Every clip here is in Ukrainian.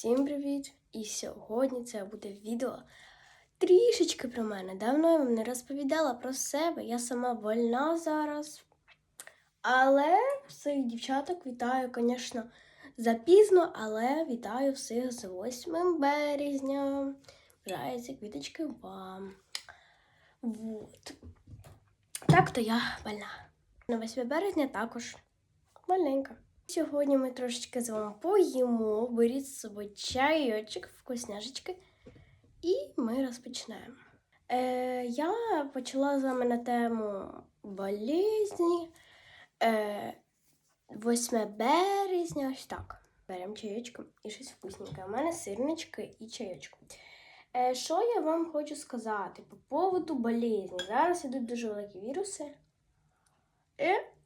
Всім привіт! І сьогодні це буде відео трішечки про мене. Давно я вам не розповідала про себе. Я сама вольна зараз. Але всіх дівчаток вітаю, звісно, запізно, але вітаю всіх з 8 березня. Бажаю квіточки вам. Вот. Так то я больна. На 8 березня також маленька. Сьогодні ми трошечки з вами поїмо, беріть з собою чайочок, вкусняшечки, і ми розпочинаємо. Е, я почала з вами на тему болезні. Е, 8 березня, ось так. Беремо чайочку і щось вкусненьке. У мене сирнички і чайочку. Е, що я вам хочу сказати по поводу болезні? Зараз ідуть дуже великі віруси. І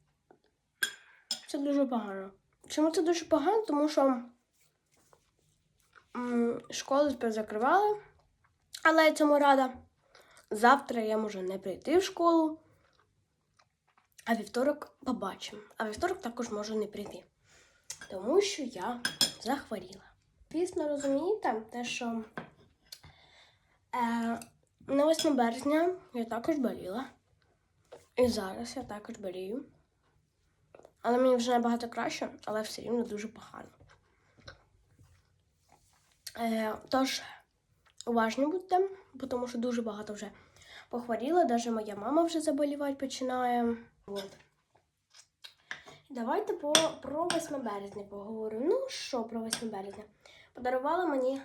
це дуже погано. Чому це дуже погано? Тому що м, школи тепер закривали, але я цьому рада. Завтра я можу не прийти в школу, а вівторок побачимо. А вівторок також можу не прийти. Тому що я захворіла. Звісно, розумієте, те, що е, на 8 березня я також боліла. І зараз я також болію. Але мені вже набагато краще, але все рівно дуже погано. Е, тож, уважні будьте, тому що дуже багато вже похворіло, навіть моя мама вже заболівати починає. От. Давайте по, про 8 березня поговорю. Ну що про 8 березня? Подарували мені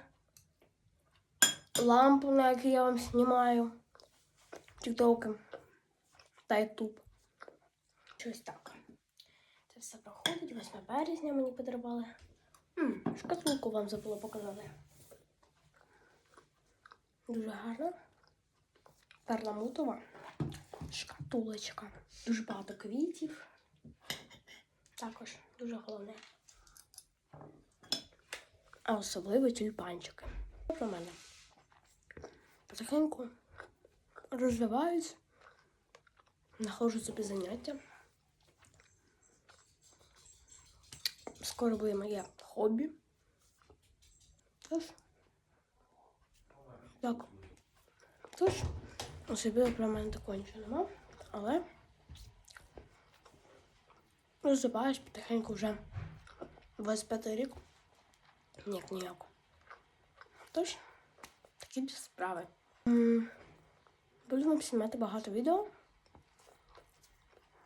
лампу, на якій я вам знімаю тіктоки та ютуб. Щось так. Все проходить. 8 березня мені подарували. Шкатулку вам забула показати. Дуже гарна. Перламутова шкатулочка. Дуже багато квітів. Також дуже головне. А особливо тюльпанчики. Про мене. Потихеньку розвиваюсь, знаходжу собі заняття. Скоро буде моє хобі. Так. Тож, особливо про мене нема, але розвиваюсь потихеньку вже 25 рік. Ніяк ніяк. Тож, такі справи. Вам знімати багато відео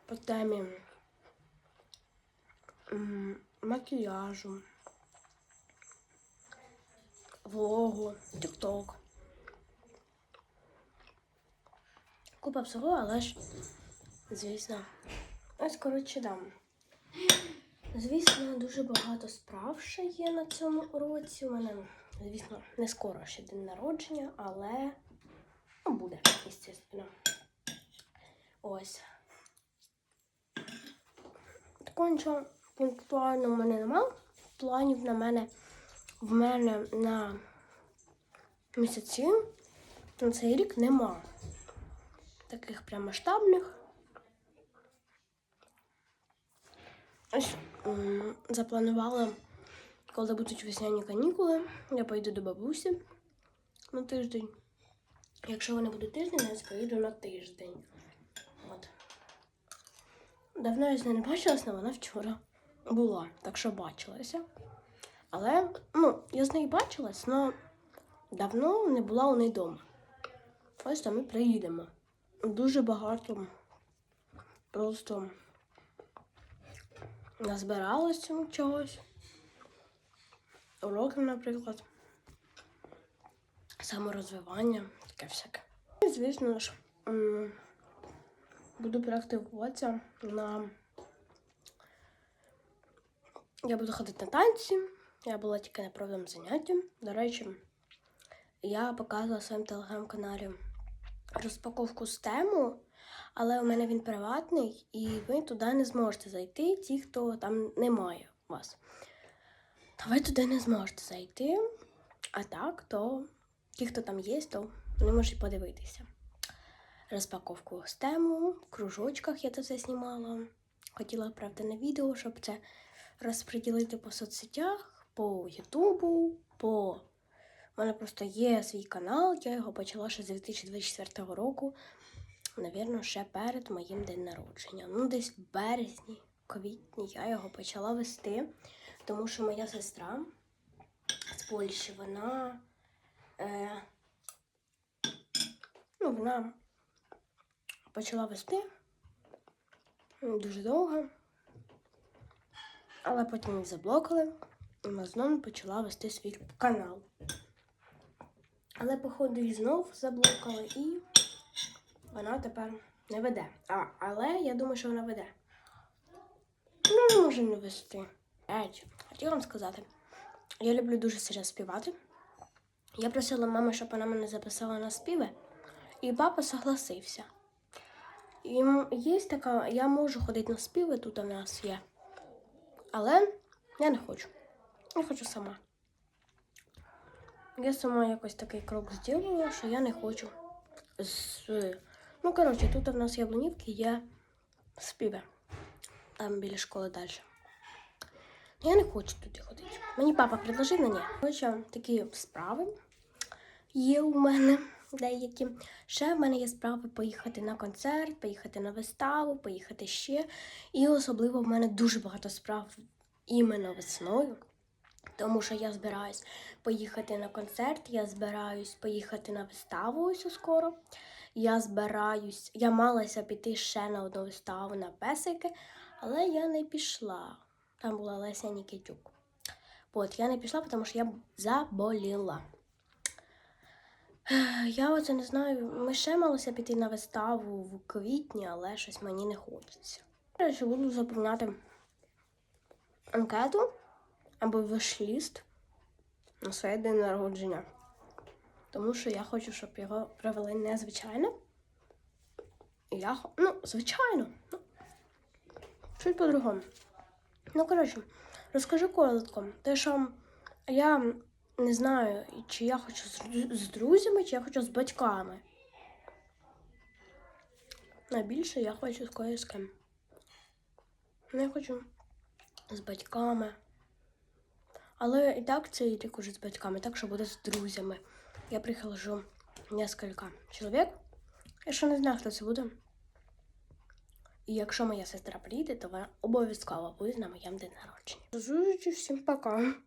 по темі макіяжу, влогу, тікток. Купа всього, але ж, звісно, ось коротше дам. Звісно, дуже багато справ ще є на цьому році. У мене, звісно, не скоро ще день народження, але ну, буде, звісно. Ось. Нічого пунктуально в мене нема. Планів на мене в мене на місяці на цей рік нема. Таких прям масштабних. Ось запланувала, коли будуть весняні канікули, я поїду до бабусі на тиждень. Якщо вони будуть тиждень, я поїду на тиждень. От. Давно я з нею не бачилася, але вона вчора була, так що бачилася. Але, ну, я з нею бачилась, але давно не була у неї вдома. Ось там ми приїдемо. Дуже багато просто назбиралося чогось. Уроків, наприклад. Саморозвивання, таке всяке. І, звісно ж, буду практикуватися на. Я буду ходити на танці. Я була тільки на правильному занятті. До речі, я показувала в своєму телеграм-каналі розпаковку з тему, але у мене він приватний, і ви туди не зможете зайти, ті, хто там немає вас. То ви туди не зможете зайти. А так, то ті, хто там є, то вони можуть подивитися. Розпаковку з тему, в кружочках я це все знімала. Хотіла, правда, на відео, щоб це розподілити по соцсетях, по Ютубу, по. У мене просто є свій канал, я його почала ще з 2024 року. Навірно, ще перед моїм день народження. Ну, десь в березні, квітні я його почала вести, тому що моя сестра з Польщі, вона. Е, ну, вона почала вести дуже довго, але потім її заблокали, і вона знову почала вести свій канал. Але, походу, її знов заблокали і вона тепер не веде. А, але я думаю, що вона веде. Ну, може не вести. Геть, хотіла вам сказати. Я люблю дуже сильно співати. Я просила маму, щоб вона мене записала на співи, і папа согласився. І є така, я можу ходити на співи, тут у нас є. Але я не хочу. Я хочу сама. Я сама якось такий крок зробила, що я не хочу. З... Ну, коротше, тут у нас яблунівки є співи. Там біля школи далі. Я не хочу туди ходити. Мені папа предложив на ні. Коротше, такі справи є у мене деякі. Ще в мене є справи поїхати на концерт, поїхати на виставу, поїхати ще. І особливо в мене дуже багато справ іменно весною. Тому що я збираюсь поїхати на концерт, я збираюсь поїхати на виставу ось скоро. Я збираюсь, я малася піти ще на одну виставу на песики, але я не пішла. Там була Леся Нікітюк. От, я не пішла, тому що я заболіла. Я оце не знаю. Ми ще малися піти на виставу в квітні, але щось мені не хочеться. Коротше, буду заповняти анкету або виш-ліст на своє день народження. Тому що я хочу, щоб його провели незвичайно. Я, ну, звичайно. Ну, чуть по-другому. Ну, коротше, розкажу коротко. Те, що я не знаю, чи я хочу з, друзями, чи я хочу з батьками. Найбільше я хочу з когось ким. Ну, хочу з батьками. Але і так цей рік уже з батьками, так що буде з друзями. Я прихожу несколько чоловік. Я ще не знаю, хто це буде. І якщо моя сестра приїде, то вона обов'язково буде на моєму день народження. Зустрічі, всім пока.